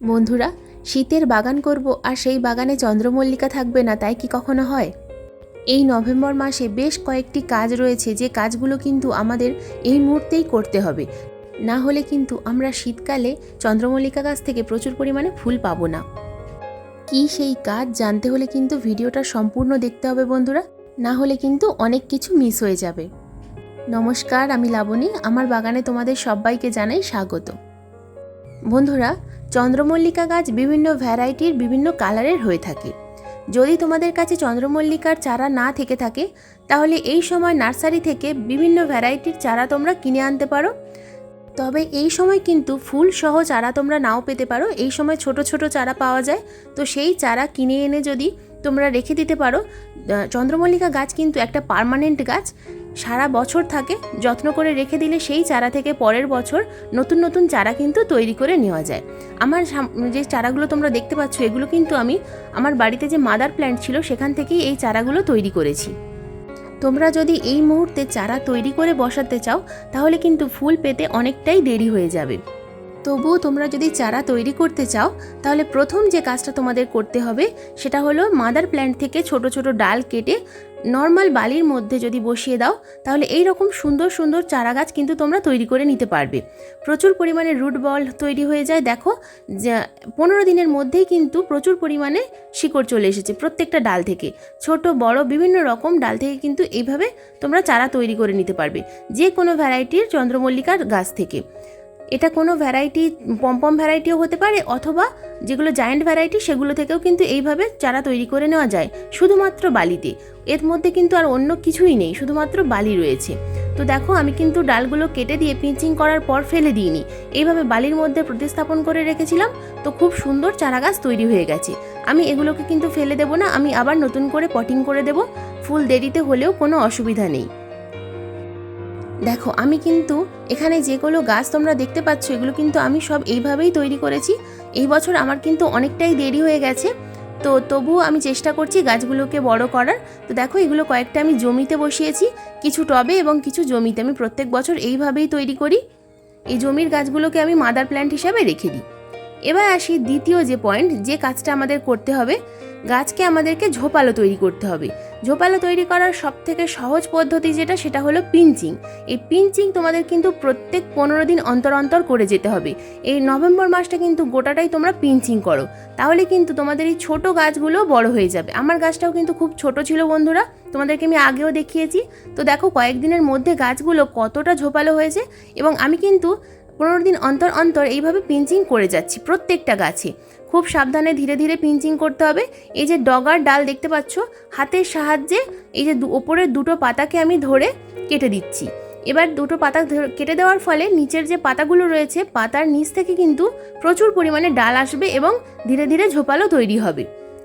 বন্ধুরা, শীতের বাগান করব আর সেই বাগানে চন্দ্রমল্লিকা থাকবে না, তাই কি কখনো হয়? এই নভেম্বর মাসে বেশ কয়েকটি কাজ রয়েছে, যে কাজগুলো কিন্তু আমাদের এই মুহূর্তেই করতে হবে। না হলে কিন্তু আমরা শীতকালে চন্দ্রমল্লিকা গাছ থেকে প্রচুর পরিমাণে ফুল পাবো না। কি সেই কাজ জানতে হলে কিন্তু ভিডিওটা সম্পূর্ণ দেখতে হবে বন্ধুরা, না হলে কিন্তু অনেক কিছু মিস হয়ে যাবে। নমস্কার, আমি লাবণী, আমার বাগানে তোমাদের সবাইকে জানাই স্বাগত। বন্ধুরা, চন্দ্রমল্লিকা গাছ বিভিন্ন ভ্যারাইটির বিভিন্ন কালারের হয়ে থাকে। যদি তোমাদের কাছে চন্দ্রমল্লিকার চারা না থেকে থাকে, তাহলে এই সময় নার্সারি থেকে বিভিন্ন ভ্যারাইটির চারা তোমরা কিনে আনতে পারো। তবে এই সময় কিন্তু ফুল সহ চারা তোমরা নাও পেতে পারো। এই সময় ছোট ছোট চারা পাওয়া যায়। তো সেই চারা কিনে এনে যদি তোমরা রেখে দিতে পারো চন্দ্রমল্লিকা গাছ কিন্তু একটা পার্মানেন্ট গাছ। সারা বছর থাকে, যত্ন করে রেখে দিলে সেই চারা থেকে পরের বছর নতুন নতুন চারা কিন্তু তৈরি করে নেওয়া যায়। আমার যে চারাগুলো তোমরা দেখতে পাচ্ছ, এগুলো কিন্তু আমি আমার বাড়িতে যে মাদার প্ল্যান্ট ছিল, সেখান থেকেই এই চারাগুলো তৈরি করেছি। তোমরা যদি এই মুহূর্তে চারা তৈরি করে বসাতে চাও, তাহলে কিন্তু ফুল পেতে অনেকটাই দেরি হয়ে যাবে। তবুও তোমরা যদি চারা তৈরি করতে চাও, তাহলে প্রথম যে কাজটা তোমাদের করতে হবে, সেটা হলো মাদার প্ল্যান্ট থেকে ছোট ছোট ডাল কেটে নর্মাল বালির মধ্যে যদি বসিয়ে দাও, তাহলে এই রকম সুন্দর সুন্দর চারা গাছ কিন্তু তোমরা তৈরি করে নিতে পারবে। প্রচুর পরিমাণে রুট বল তৈরি হয়ে যায়। দেখো পনেরো দিনের মধ্যেই কিন্তু প্রচুর পরিমাণে শিকড় চলে এসেছে প্রত্যেকটা ডাল থেকে। ছোট, বড়, বিভিন্ন রকম ডাল থেকে কিন্তু এইভাবে তোমরা চারা তৈরি করে নিতে পারবে যে কোনো ভ্যারাইটির চন্দ্রমল্লিকার গাছ থেকে। এটা কোনো ভ্যারাইটি পম্পম ভ্যারাইটিও হতে পারে অথবা যেগুলো জায়েন্ট ভ্যারাইটি সেগুলো থেকেও কিন্তু এইভাবে চারা তৈরি করে নেওয়া যায়। শুধুমাত্র বালিতে। এর মধ্যে কিন্তু আর অন্য কিছুই নেই, শুধুমাত্র বালি রয়েছে। তো দেখো, আমি কিন্তু ডালগুলো কেটে দিয়ে পিঞ্চিং করার পর ফেলে দিইনি। এইভাবে বালির মধ্যে প্রতিস্থাপন করে রেখেছিলাম, তো খুব সুন্দর চারা গাছ তৈরি হয়ে গেছে। আমি এগুলোকে কিন্তু ফেলে দেবো না, আমি আবার নতুন করে পটিং করে দেব। ফুল দেরিতে হলেও কোনো অসুবিধা নেই। দেখো, আমি কিন্তু এখানে যেগুলো গাছ তোমরা দেখতে পাচ্ছ, এগুলো কিন্তু আমি সব এইভাবেই তৈরি করেছি। এই বছর আমার কিন্তু অনেকটাই দেরি হয়ে গেছে। তো তবুও আমি চেষ্টা করছি গাছগুলোকে বড় করার। তো দেখো, এগুলো কয়েকটা আমি জমিতে বসিয়েছি, কিছু টবে এবং কিছু জমিতে। আমি প্রত্যেক বছর এইভাবেই তৈরি করি। এই জমির গাছগুলোকে আমি মাদার প্ল্যান্ট হিসাবে রেখে দিই। এবার আসি দ্বিতীয় যে পয়েন্ট যে কাজটা আমাদের করতে হবে, গাছকে আমাদেরকে ঝোপালো তৈরি করতে হবে। ঝোপালো তৈরি করার সব থেকে সহজ পদ্ধতি যেটা, সেটা হলো পিঞ্চিং। এই পিঞ্চিং তোমাদের কিন্তু প্রত্যেক পনেরো দিন অন্তর অন্তর করে যেতে হবে। এই নভেম্বর মাসটা কিন্তু গোটাটাই তোমরা পিঞ্চিং করো। তাহলে কিন্তু তোমাদের এই ছোট গাছগুলো বড় হয়ে যাবে। আমার গাছটাও কিন্তু খুব ছোট ছিল বন্ধুরা, তোমাদেরকে আমি আগেও দেখিয়েছি। তো দেখো কয়েকদিনের মধ্যে গাছগুলো কতটা ঝোপালো হয়েছে এবং আমি কিন্তু পনেরো দিন অন্তর অন্তর এইভাবে পিঞ্চিং করে যাচ্ছি প্রত্যেকটা গাছে। খুব সাবধানে ধীরে ধীরে পিঞ্চিং করতে হবে। এই যে ডগার ডাল দেখতে পাচ্ছ, হাতের সাহায্যে এই যে ওপরের দুটো পাতাকে আমি ধরে কেটে দিচ্ছি। এবার দুটো পাতা কেটে দেওয়ার ফলে নিচের যে পাতাগুলো রয়েছে, পাতার নিচ থেকে কিন্তু প্রচুর পরিমাণে ডাল আসবে এবং ধীরে ধীরে ঝোপালো তৈরি হবে।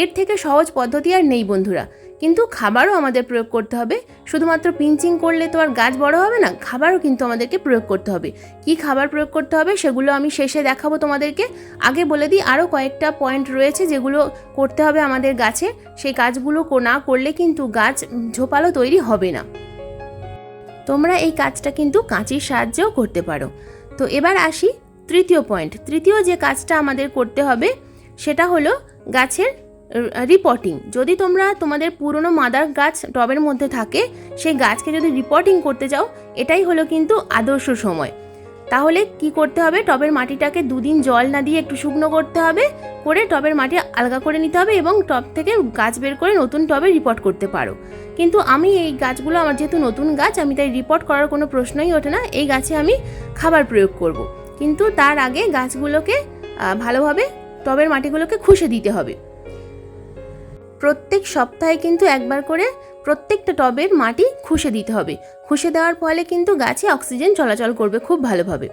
এর থেকে সহজ পদ্ধতি আর নেই বন্ধুরা। কিন্তু খাবারও আমাদের প্রয়োগ করতে হবে। শুধুমাত্র পিঞ্চিং করলে তো আর গাছ বড় হবে না, খাবারও কিন্তু আমাদেরকে প্রয়োগ করতে হবে। কি খাবার প্রয়োগ করতে হবে সেগুলো আমি শেষে দেখাবো তোমাদেরকে। আগে বলে দিই আরও কয়েকটা পয়েন্ট রয়েছে যেগুলো করতে হবে আমাদের গাছে। সেই কাজগুলো না করলে কিন্তু গাছ ঝোপালো তৈরি হবে না। তোমরা এই কাজটা কিন্তু কাঁচির সাহায্যেও করতে পারো। তো এবার আসি তৃতীয় পয়েন্ট তৃতীয় যে কাজটা আমাদের করতে হবে সেটা হলো গাছের রিপোর্টিং যদি তোমরা তোমাদের পুরনো মাদার গাছ টবের মধ্যে থাকে, সেই গাছকে যদি রিপোর্টিং করতে চাও, এটাই হলো কিন্তু আদর্শ সময়। তাহলে কি করতে হবে? টবের মাটিটাকে দুদিন জল না দিয়ে একটু শুকনো করতে হবে, করে টবের মাটি আলগা করে নিতে হবে এবং টব থেকে গাছ বের করে নতুন টবে রিপোর্ট করতে পারো। কিন্তু আমি এই গাছগুলো, আমার যেহেতু নতুন গাছ, আমি তাই রিপোর্ট করার কোনো প্রশ্নই ওঠে না। এই গাছে আমি খাবার প্রয়োগ করব। কিন্তু তার আগে গাছগুলোকে ভালোভাবে টবের মাটিগুলোকে খুশে দিতে হবে। প্রত্যেক সপ্তাহে কিন্তু একবার করে প্রত্যেকটা টবের মাটি খুশে দিতে হবে। খুশে দেওয়ার ফলে কিন্তু গাছে অক্সিজেন চলাচল করবে খুব ভালোভাবে।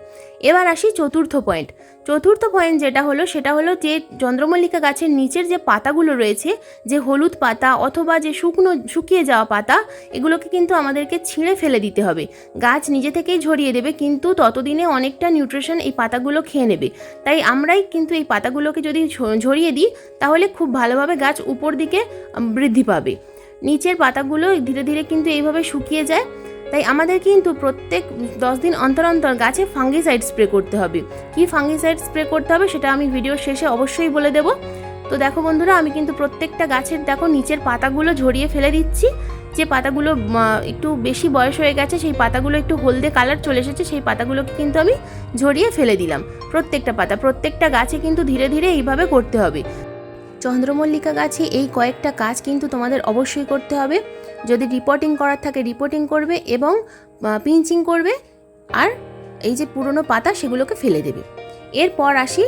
এবার আসি চতুর্থ পয়েন্ট চতুর্থ পয়েন্ট যেটা হলো, সেটা হলো যে চন্দ্রমল্লিকা গাছের নিচের যে পাতাগুলো রয়েছে, যে হলুদ পাতা অথবা যে শুকনো, শুকিয়ে যাওয়া পাতা, এগুলোকে কিন্তু আমাদেরকে ছিঁড়ে ফেলে দিতে হবে। গাছ নিজে থেকেই ঝরিয়ে দেবে, কিন্তু ততদিনে অনেকটা নিউট্রিশন এই পাতাগুলো খেয়ে নেবে। তাই আমরাই কিন্তু এই পাতাগুলোকে যদি ঝরিয়ে দিই, তাহলে খুব ভালোভাবে গাছ উপর দিকে বৃদ্ধি পাবে। নিচের পাতাগুলো ধীরে ধীরে কিন্তু এইভাবে শুকিয়ে যায়। তাই আমাদের কিন্তু প্রত্যেক দশ দিন অন্তর অন্তর গাছে ফাঙ্গিসাইড স্প্রে করতে হবে। কি ফাঙ্গিসাইড স্প্রে করতে হবে সেটা আমি ভিডিওর শেষে অবশ্যই বলে দেবো। তো দেখো বন্ধুরা, আমি কিন্তু প্রত্যেকটা গাছের দেখো নিচের পাতাগুলো ঝরিয়ে ফেলে দিচ্ছি। যে পাতাগুলো একটু বেশি বয়স হয়ে গেছে, সেই পাতাগুলো একটু হলদে কালার চলে এসেছে, সেই পাতাগুলোকে কিন্তু আমি ঝরিয়ে ফেলে দিলাম প্রত্যেকটা পাতা। প্রত্যেকটা গাছে কিন্তু ধীরে ধীরে এইভাবে করতে হবে। চন্দ্রমল্লিকা গাছে এই কয়েকটা কাজ কিন্তু তোমাদের অবশ্যই করতে হবে। যদি রিপোর্টিং করার থাকে রিপোর্টিং করবে এবং পিঞ্চিং করবে আর এই যে পুরনো পাতা সেগুলোকে ফেলে দেবে। এরপর আসি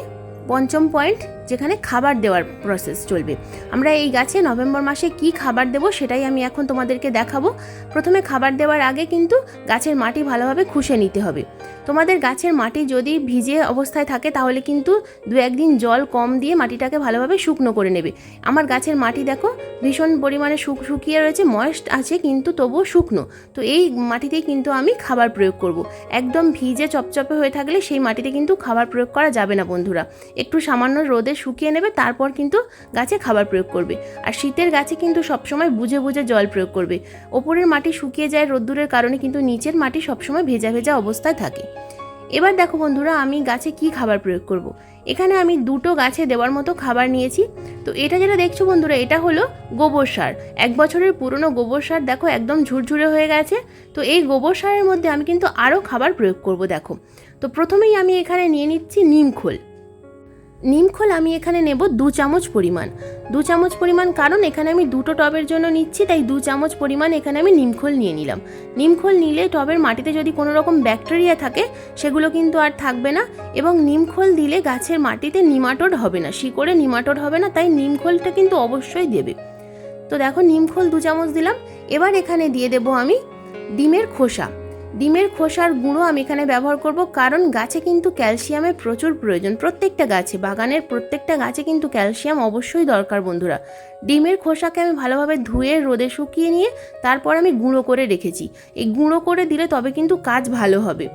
পঞ্চম পয়েন্ট যেখানে খাবার দেওয়ার প্রসেস চলবে। আমরা এই গাছে নভেম্বর মাসে কি খাবার দেবো সেটাই আমি এখন তোমাদেরকে দেখাবো। প্রথমে খাবার দেওয়ার আগে কিন্তু গাছের মাটি ভালোভাবে খুশে নিতে হবে। তোমাদের গাছের মাটি যদি ভিজে অবস্থায় থাকে তাহলে কিন্তু দু একদিন জল কম দিয়ে মাটিটাকে ভালোভাবে শুকনো করে নেবে। আমার গাছের মাটি দেখো ভীষণ পরিমাণে শুক শুকিয়ে রয়েছে ময়েস্ট আছে কিন্তু তবুও শুকনো। তো এই মাটিতেই কিন্তু আমি খাবার প্রয়োগ করব। একদম ভিজে চপচপে হয়ে থাকলে সেই মাটিতে কিন্তু খাবার প্রয়োগ করা যাবে না বন্ধুরা। একটু সামান্য রোদে শুকিয়ে নেবে, তারপর কিন্তু গাছে খাবার প্রয়োগ করবে। আর শীতের গাছে কিন্তু সবসময় বুঝে বুঝে জল প্রয়োগ করবে। ওপরের মাটি শুকিয়ে যায় রোদ্দুরের কারণে কিন্তু নিচের মাটি সবসময় ভেজা ভেজা অবস্থায় থাকে। এবার দেখো বন্ধুরা, আমি গাছে কি খাবার প্রয়োগ করব। এখানে আমি দুটো গাছে দেওয়ার মতো খাবার নিয়েছি। তো এটা যেটা দেখছ বন্ধুরা, এটা হলো গোবর সার। এক বছরের পুরনো গোবর সার দেখো একদম ঝুরঝুরে হয়ে গেছে। তো এই গোবর সারের মধ্যে আমি কিন্তু আরও খাবার প্রয়োগ করব, দেখো। তো প্রথমেই আমি এখানে নিয়ে নিচ্ছি নিমখোল নিমখোল আমি এখানে নেব দু চামচ পরিমাণ। দু চামচ পরিমাণ কারণ এখানে আমি দুটো টবের জন্য নিচ্ছি, তাই দু চামচ পরিমাণ এখানে আমি নিমখোল নিয়ে নিলাম। নিমখোল নিলে টবের মাটিতে যদি কোনো রকম ব্যাকটেরিয়া থাকে, সেগুলো কিন্তু আর থাকবে না এবং নিমখোল দিলে গাছের মাটিতে নিমাটোড হবে না, শিকড়ে নিমাটোড হবে না, তাই নিমখোলটা কিন্তু অবশ্যই দেবে। তো দেখো নিমখোল দু চামচ দিলাম। এবার এখানে দিয়ে দেবো আমি ডিমের খোসা। ডিমের খোসার গুঁড়ো আমি এখানে ব্যবহার করব, কারণ গাছে কিন্তু ক্যালসিয়ামের প্রচুর প্রয়োজন। প্রত্যেকটা গাছে, বাগানের প্রত্যেকটা গাছে কিন্তু ক্যালসিয়াম অবশ্যই দরকার বন্ধুরা। ডিমের খোসাকে আমি ভালোভাবে ধুয়ে, রোদে শুকিয়ে নিয়ে তারপর আমি গুঁড়ো করে রেখেছি। এই গুঁড়ো করে দিলে তবে কিন্তু কাজ ভালো হবে।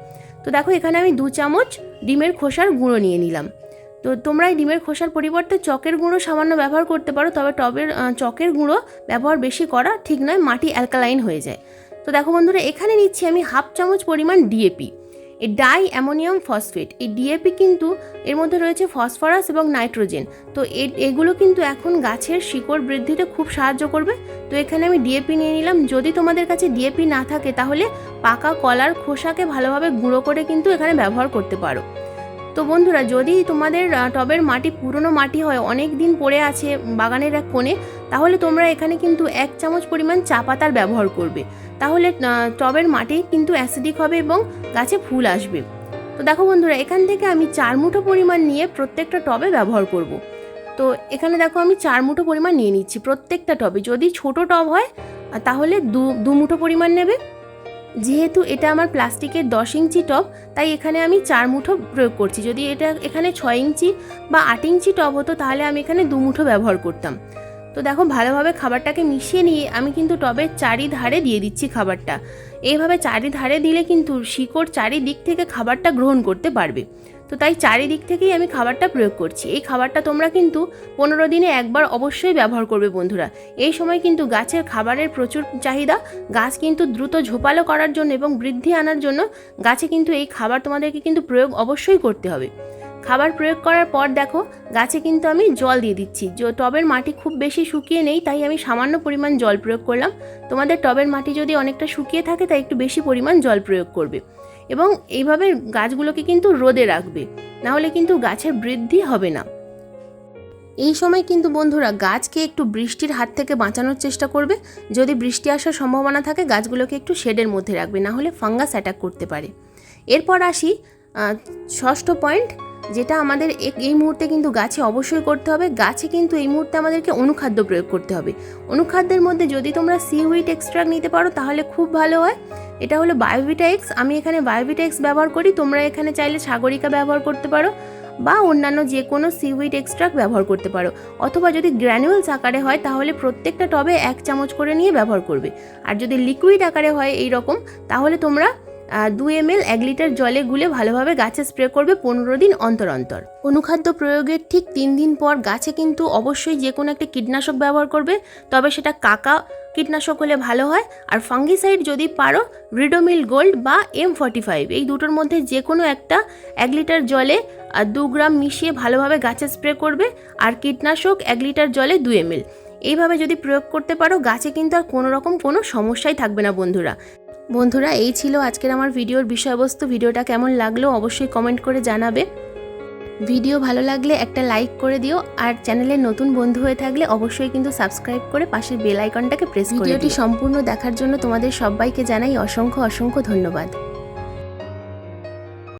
তো দেখো, এখানে আমি দু চামচ ডিমের খোসার গুঁড়ো নিয়ে নিলাম। তো তোমরা এই ডিমের খোসার পরিবর্তে চকের গুঁড়ো সামান্য ব্যবহার করতে পারো, তবে টবের চকের গুঁড়ো ব্যবহার বেশি করা ঠিক নয়, মাটি অ্যালকালাইন হয়ে যায়। তো দেখো বন্ধুরা, এখানে নিচ্ছি আমি হাফ চামচ পরিমাণ ডিএপি এই ডাই অ্যামোনিয়াম ফসফেট এই ডিএপি কিন্তু এর মধ্যে রয়েছে ফসফরাস এবং নাইট্রোজেন তো এগুলো কিন্তু এখন গাছের শিকড় বৃদ্ধিতে খুব সাহায্য করবে। তো এখানে আমি ডিএপি নিয়ে নিলাম। যদি তোমাদের কাছে ডিএপি না থাকে, তাহলে পাকা কলার খোসাকে ভালোভাবে গুঁড়ো করে কিন্তু এখানে ব্যবহার করতে পারো। তো বন্ধুরা, যদি তোমাদের টবের মাটি পুরনো মাটি হয়, অনেক দিন পড়ে আছে বাগানের এক কোণে তাহলে তোমরা এখানে কিন্তু এক চামচ পরিমাণ চা পাতার ব্যবহার করবে। তাহলে টবের মাটি কিন্তু অ্যাসিডিক হবে এবং গাছে ফুল আসবে। তো দেখো বন্ধুরা, এখান থেকে আমি চার মুঠো পরিমাণ নিয়ে প্রত্যেকটা টবে ব্যবহার করব। তো এখানে দেখো আমি চার মুঠো পরিমাণ নিয়ে নিচ্ছি প্রত্যেকটা টবে। যদি ছোট টব হয় তাহলে দু দু মুঠো পরিমাণ নেবে। যেহেতু এটা আমার প্লাস্টিকের দশ ইঞ্চি টব, তাই এখানে আমি চার মুঠো প্রয়োগ করছি। যদি এটা এখানে ছয় ইঞ্চি বা আট ইঞ্চি টব হতো, তাহলে আমি এখানে দু মুঠো ব্যবহার করতাম। তো দেখো, ভালোভাবে খাবারটাকে মিশিয়ে নিয়ে আমি কিন্তু টবের চারিধারে দিয়ে দিচ্ছি খাবারটা। এইভাবে চারিধারে দিলে কিন্তু শিকড় চারিদিক থেকে খাবারটা গ্রহণ করতে পারবে। তো তাই চারিদিক থেকেই আমি খাবারটা প্রয়োগ করছি। এই খাবারটা তোমরা কিন্তু পনেরো দিনে একবার অবশ্যই ব্যবহার করবে বন্ধুরা। এই সময় কিন্তু গাছের খাবারের প্রচুর চাহিদা। গাছ কিন্তু দ্রুত ঝোপালো করার জন্য এবং বৃদ্ধি আনার জন্য গাছে কিন্তু এই খাবার তোমাদেরকে কিন্তু প্রয়োগ অবশ্যই করতে হবে। খাবার প্রয়োগ করার পর দেখো, গাছে কিন্তু আমি জল দিয়ে দিচ্ছি। টবের মাটি খুব বেশি শুকিয়ে নেই, তাই আমি সামান্য পরিমাণ জল প্রয়োগ করলাম। তোমাদের টবের মাটি যদি অনেকটা শুকিয়ে থাকে, তাই একটু বেশি পরিমাণ জল প্রয়োগ করবে। এবং এইভাবে গাছগুলোকে কিন্তু রোদে রাখবে, নাহলে কিন্তু গাছের বৃদ্ধি হবে না। এই সময় কিন্তু বন্ধুরা গাছকে একটু বৃষ্টির হাত থেকে বাঁচানোর চেষ্টা করবে। যদি বৃষ্টি আসার সম্ভাবনা থাকে, গাছগুলোকে একটু শেডের মধ্যে রাখবে না হলে ফাঙ্গাস অ্যাটাক করতে পারে। এরপর আসি ষষ্ঠ পয়েন্ট যেটা আমাদের এই মুহূর্তে কিন্তু গাছে অবশ্যই করতে হবে। গাছে কিন্তু এই মুহূর্তে আমাদেরকে অনুখাদ্য প্রয়োগ করতে হবে। অনুখাদ্যের মধ্যে যদি তোমরা সি হুইট এক্সট্রাক্ট নিতে পারো, তাহলে খুব ভালো হয়। এটা হলো বায়োভিটা এক্স আমি এখানে বায়োভিটা এক্স ব্যবহার করি। তোমরা এখানে চাইলে সাগরিকা ব্যবহার করতে পারো বা অন্যান্য যে কোনো সিউইড এক্সট্রাক্ট ব্যবহার করতে পারো। অথবা যদি গ্র্যানুয়েলস আকারে হয়, তাহলে প্রত্যেকটা টবে এক চামচ করে নিয়ে ব্যবহার করবে। আর যদি লিকুইড আকারে হয় এই রকম তাহলে তোমরা দু এম এল এক লিটার জলে গুলে ভালোভাবে গাছে স্প্রে করবে পনেরো দিন অন্তর অন্তর। অনুখাদ্য প্রয়োগের ঠিক তিন দিন পর গাছে কিন্তু অবশ্যই যে কোনো একটা কীটনাশক ব্যবহার করবে, তবে সেটা কাকা কীটনাশক হলে ভালো হয়। আর ফাঙ্গিসাইড যদি পারো রিডোমিল গোল্ড বা এম ফর্টি ফাইভ এই দুটোর মধ্যে যে কোনো একটা এক লিটার জলে দু গ্রাম মিশিয়ে ভালোভাবে গাছে স্প্রে করবে। আর কীটনাশক এক লিটার জলে দু এম এইভাবে যদি প্রয়োগ করতে পারো, গাছে কিন্তু আর কোনো রকম কোনো সমস্যাই থাকবে না বন্ধুরা। বন্ধুরা এই ছিল আজকের আমার ভিডিওর বিষয়বস্তু। ভিডিওটা কেমন লাগল অবশ্যই কমেন্ট করে জানাবে। ভিডিও ভালো লাগলে একটা লাইক করে দিও আর চ্যানেলে নতুন বন্ধু হয়ে থাকলে অবশ্যই কিন্তু সাবস্ক্রাইব করে পাশের বেল আইকনটাকে প্রেস করে ভিডিওটি সম্পূর্ণ দেখার জন্য তোমাদের সবাইকে জানাই অসংখ্য অসংখ্য ধন্যবাদ।